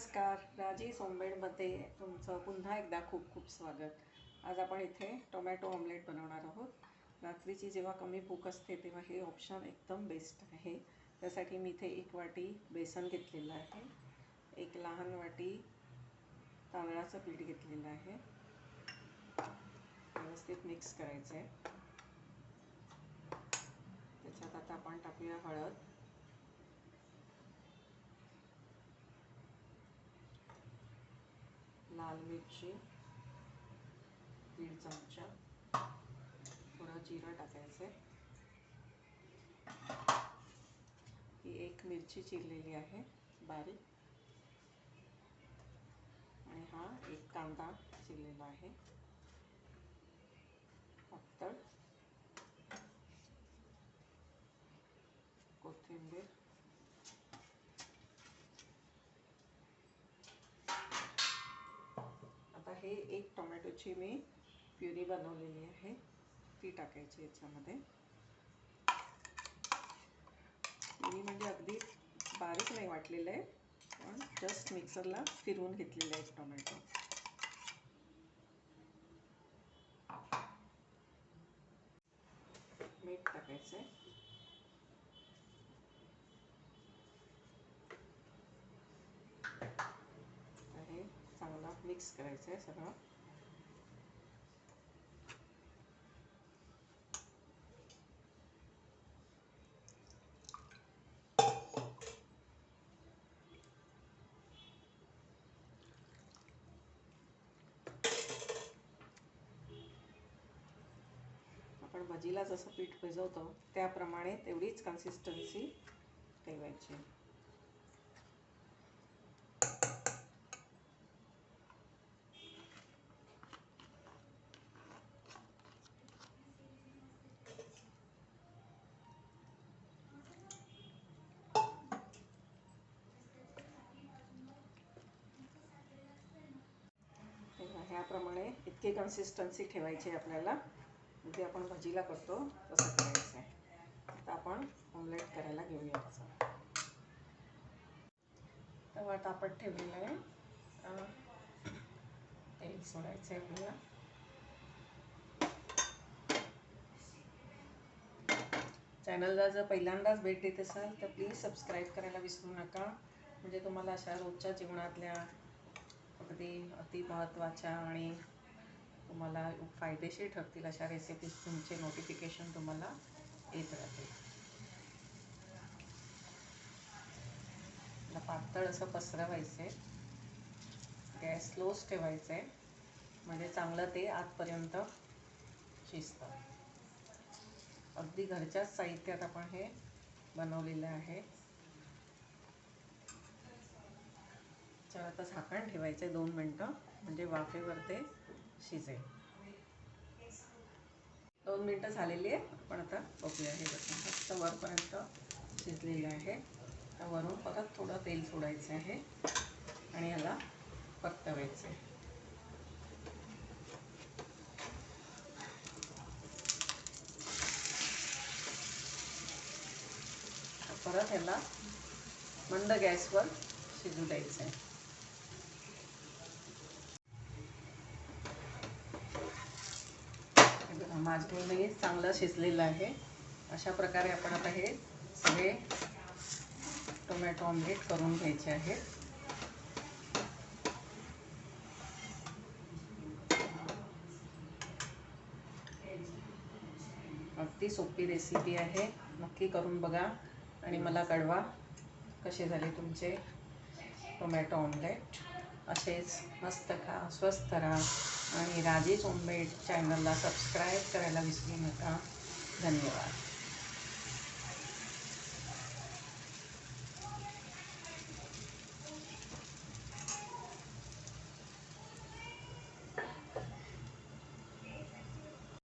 नमस्कार राजी सोमबेडमध्ये तुमचं पुन्हा एकदा खूप खूप स्वागत. आज आपण इथे टोमॅटो ऑमलेट बनवणार आहोत. रात्रीची जेव्हा कमी भूक असते तेव्हा हे ऑप्शन एकदम बेस्ट आहे. त्यासाठी मी इथे एक वाटी बेसन घेतलेलं आहे. एक लहान वाटी तांदळाचं पीठ घेतलेलं आहे. व्यवस्थित मिक्स करायचं आहे त्याच्यात आता आपण टाकूया हळद. लाल मिरची दीड चमचा. थोडं जिरं टाकायचं आहे ही एक मिरची चिरलेली आहे बारीक. आणि हा एक कांदा चिरलेला आहे. पातळ. कोथिंबीर. आहे हे एक टोमॅटोची मी प्युरी बनवलेली आहे. ती टाकायची याच्यामध्ये. प्युरी म्हणजे अगदी बारीक नाही वाटलेलं आहे पण जस्ट मिक्सरला फिरवून घेतलेलं आहे टोमॅटो. मीठ टाकायचं आहे हे चांगला मिक्स करायचं आहे सगळं. आपण भजीला जसं पीठ भिजवतो त्याप्रमाणे तेवढीच कन्सिस्टन्सी ठेवायची. याप्रमाणे इतकी कन्सिस्टन्सी ठेवायची आपल्याला. जे आपण भजीला करतो तसं करायचं आहे. आता आपण ऑमलेट करायला घेऊया त्याचं. तवा तापट ठेवलेलं आहे. तेल सोडायचं आहे आपल्याला. चॅनलला जर पहिल्यांदाच भेट देत असाल तर प्लीज सबस्क्राईब करायला विसरू नका. म्हणजे तुम्हाला अशा रोजच्या जीवनातल्या अगदी अति महत्त्वाच्या आणि तुम्हाला फायदेशीर ठरतील अशा रेसिपीज तुमचे नोटिफिकेशन तुम्हाला येत राहते पातळ असं पसरवायचं आहे गॅस स्लोच ठेवायचं आहे म्हणजे चांगलं ते आतपर्यंत शिजतं. अगदी घरच्याच साहित्यात आपण हे बनवलेलं आहे. तर आता झाकण ठेवायचं आहे दोन मिनटं. म्हणजे वाफेवर ते शिजेल. दोन मिनटं झालेली आहे आपण आता बघूया हे बघून फक्त वरपर्यंत शिजलेलं आहे. तर वरून परत थोडं तेल सोडायचं आहे. आणि याला परतवायचं आहे. परत ह्याला मंद गॅसवर शिजू द्यायचं आहे माझं चांगलं शिजलेलं आहे. अशा प्रकारे आपण आता हे सगळे टोमॅटो ऑमलेट करून घ्यायचे आहेत. अगदी सोपी रेसिपी आहे. नक्की करून बघा आणि मला कळवा कसे झाले तुमचे टोमॅटो ऑमलेट असेच मस्त खा स्वस्त राहा. आणि राजेश ओंबेड चॅनलला सबस्क्राईब करायला विसरू नका. धन्यवाद.